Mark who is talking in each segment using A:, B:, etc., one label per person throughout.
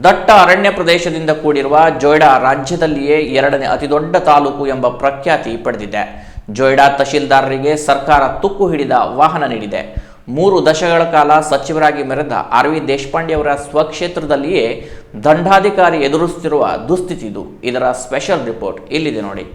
A: ದಟ್ಟ ಅರಣ್ಯ ಪ್ರದೇಶದಿಂದ ಕೂಡಿರುವ ಜೊಯ್ಡಾ ರಾಜ್ಯದಲ್ಲಿಯೇ ಎರಡನೇ ಅತಿದೊಡ್ಡ ತಾಲೂಕು ಎಂಬ ಪ್ರಖ್ಯಾತಿ ಪಡೆದಿದೆ. ಜೊಯ್ಡಾ ತಹಶೀಲ್ದಾರರಿಗೆ ಸರ್ಕಾರ ತುಕ್ಕು ಹಿಡಿದ ವಾಹನ ನೀಡಿದೆ. ಮೂರು ದಶಕಗಳ ಕಾಲ ಸಚಿವರಾಗಿ ಮೆರೆದ ಆರ್ ವಿ ದೇಶಪಾಂಡೆ ಅವರ ಸ್ವಕ್ಷೇತ್ರದಲ್ಲಿಯೇ ದಂಡಾಧಿಕಾರಿ ಎದುರಿಸುತ್ತಿರುವ ದುಸ್ಥಿತಿ ಇದು. ಇದರ ಸ್ಪೆಷಲ್ ರಿಪೋರ್ಟ್ ಇಲ್ಲಿದೆ ನೋಡಿ.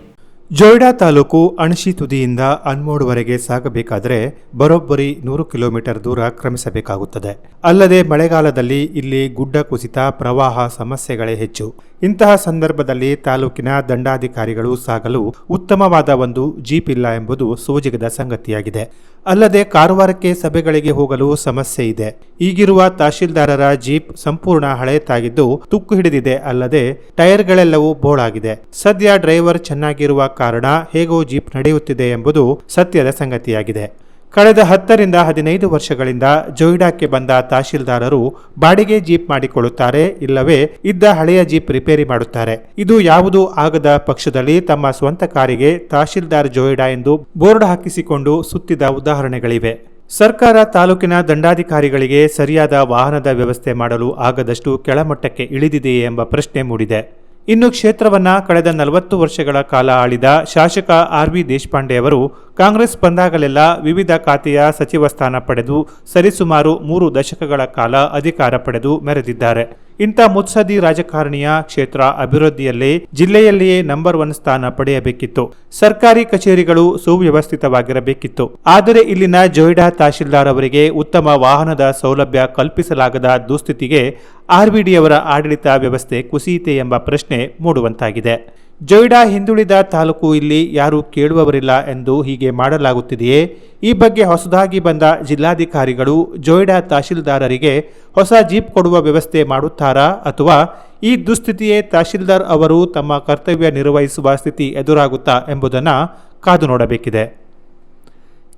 B: ಜೊಯ್ಡಾ ತಾಲೂಕು ಅಣಶಿ ತುದಿಯಿಂದ ಅನ್ಮೋಡ್ವರೆಗೆ ಸಾಗಬೇಕಾದರೆ ಬರೋಬ್ಬರಿ ನೂರು ಕಿಲೋಮೀಟರ್ ದೂರ ಕ್ರಮಿಸಬೇಕಾಗುತ್ತದೆ. ಅಲ್ಲದೆ ಮಳೆಗಾಲದಲ್ಲಿ ಇಲ್ಲಿ ಗುಡ್ಡ ಕುಸಿತ, ಪ್ರವಾಹ ಸಮಸ್ಯೆಗಳೇ ಹೆಚ್ಚು. ಇಂತಹ ಸಂದರ್ಭದಲ್ಲಿ ತಾಲೂಕಿನ ದಂಡಾಧಿಕಾರಿಗಳು ಸಾಗಲು ಉತ್ತಮವಾದ ಒಂದು ಜೀಪ್ ಇಲ್ಲ ಎಂಬುದು ಸೋಜಿಗದ ಸಂಗತಿಯಾಗಿದೆ. ಅಲ್ಲದೆ ಕಾರವಾರಕ್ಕೆ ಸಭೆಗಳಿಗೆ ಹೋಗಲು ಸಮಸ್ಯೆ ಇದೆ. ಈಗಿರುವ ತಹಶೀಲ್ದಾರರ ಜೀಪ್ ಸಂಪೂರ್ಣ ಹಳೆಯತಾಗಿದ್ದು ತುಕ್ಕು ಹಿಡಿದಿದೆ ಅಲ್ಲದೆ ಟೈರ್ಗಳೆಲ್ಲವೂ ಬೋಳಾಗಿದೆ. ಸದ್ಯ ಡ್ರೈವರ್ ಚೆನ್ನಾಗಿರುವ ಕಾರಣ ಹೇಗೋ ಜೀಪ್ ನಡೆಯುತ್ತಿದೆ ಎಂಬುದು ಸತ್ಯದ ಸಂಗತಿಯಾಗಿದೆ. ಕಳೆದ ಹತ್ತರಿಂದ ಹದಿನೈದು ವರ್ಷಗಳಿಂದ ಜೊಯ್ಡಾಕ್ಕೆ ಬಂದ ತಹಶೀಲ್ದಾರರು ಬಾಡಿಗೆ ಜೀಪ್ ಮಾಡಿಕೊಳ್ಳುತ್ತಾರೆ, ಇಲ್ಲವೇ ಇದ್ದ ಹಳೆಯ ಜೀಪ್ ರಿಪೇರಿ ಮಾಡುತ್ತಾರೆ. ಇದು ಯಾವುದೂ ಆಗದ ಪಕ್ಷದಲ್ಲಿ ತಮ್ಮ ಸ್ವಂತ ಕಾರಿಗೆ ತಹಶೀಲ್ದಾರ್ ಜೊಯ್ಡಾ ಎಂದು ಬೋರ್ಡ್ ಹಾಕಿಸಿಕೊಂಡು ಸುತ್ತಿದ ಉದಾಹರಣೆಗಳಿವೆ. ಸರ್ಕಾರ ತಾಲೂಕಿನ ದಂಡಾಧಿಕಾರಿಗಳಿಗೆ ಸರಿಯಾದ ವಾಹನದ ವ್ಯವಸ್ಥೆ ಮಾಡಲು ಆಗದಷ್ಟು ಕೆಳಮಟ್ಟಕ್ಕೆ ಇಳಿದಿದೆಯೇ ಎಂಬ ಪ್ರಶ್ನೆ ಮೂಡಿದೆ. ಇನ್ನು ಕ್ಷೇತ್ರವನ್ನ ಕಳೆದ ನಲವತ್ತು ವರ್ಷಗಳ ಕಾಲ ಆಳಿದ ಶಾಸಕ ಆರ್ ವಿ ದೇಶಪಾಂಡೆ ಅವರು ಕಾಂಗ್ರೆಸ್ ಬಂದಾಗಲೆಲ್ಲ ವಿವಿಧ ಖಾತೆಯ ಸಚಿವ ಸ್ಥಾನ ಪಡೆದು ಸರಿಸುಮಾರು ಮೂರು ದಶಕಗಳ ಕಾಲ ಅಧಿಕಾರ ಪಡೆದು ಮೆರೆದಿದ್ದಾರೆ. ಇಂಥ ಮುತ್ಸದಿ ರಾಜಕಾರಣಿಯ ಕ್ಷೇತ್ರ ಅಭಿವೃದ್ಧಿಯಲ್ಲೇ ಜಿಲ್ಲೆಯಲ್ಲಿಯೇ ನಂಬರ್ ಒನ್ ಸ್ಥಾನ ಪಡೆಯಬೇಕಿತ್ತು. ಸರ್ಕಾರಿ ಕಚೇರಿಗಳು ಸುವ್ಯವಸ್ಥಿತವಾಗಿರಬೇಕಿತ್ತು. ಆದರೆ ಇಲ್ಲಿನ ಜೊಯ್ಡಾ ತಹಶೀಲ್ದಾರ್ ಅವರಿಗೆ ಉತ್ತಮ ವಾಹನದ ಸೌಲಭ್ಯ ಕಲ್ಪಿಸಲಾಗದ ದುಸ್ಥಿತಿಗೆ ಆರ್ಬಿಡಿಯವರ ಆಡಳಿತ ವ್ಯವಸ್ಥೆ ಕುಸಿಯಿತೆ ಎಂಬ ಪ್ರಶ್ನೆ ಮೂಡುವಂತಾಗಿದೆ. ಜೊಯ್ಡಾ ಹಿಂದುಳಿದ ತಾಲೂಕು ಇಲ್ಲಿ ಯಾರೂ ಕೇಳುವವರಿಲ್ಲ ಎಂದು ಹೀಗೆ ಮಾಡಲಾಗುತ್ತಿದೆಯೇ? ಈ ಬಗ್ಗೆ ಹೊಸದಾಗಿ ಬಂದ ಜಿಲ್ಲಾಧಿಕಾರಿಗಳು ಜೊಯ್ಡಾ ತಹಶೀಲ್ದಾರರಿಗೆ ಹೊಸ ಜೀಪ್ ಕೊಡುವ ವ್ಯವಸ್ಥೆ ಮಾಡುತ್ತಾರಾ ಅಥವಾ ಈ ದುಸ್ಥಿತಿಯೇ ತಹಶೀಲ್ದಾರ್ ಅವರು ತಮ್ಮ ಕರ್ತವ್ಯ ನಿರ್ವಹಿಸುವ ಸ್ಥಿತಿ ಎದುರಾಗುತ್ತಾ ಎಂಬುದನ್ನು ಕಾದು ನೋಡಬೇಕಿದೆ.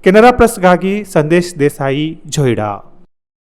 B: ಕೆನರಾ ಪ್ರೆಸ್ಗಾಗಿ ಸಂದೇಶ್ ದೇಸಾಯಿ, ಜೊಯ್ಡಾ.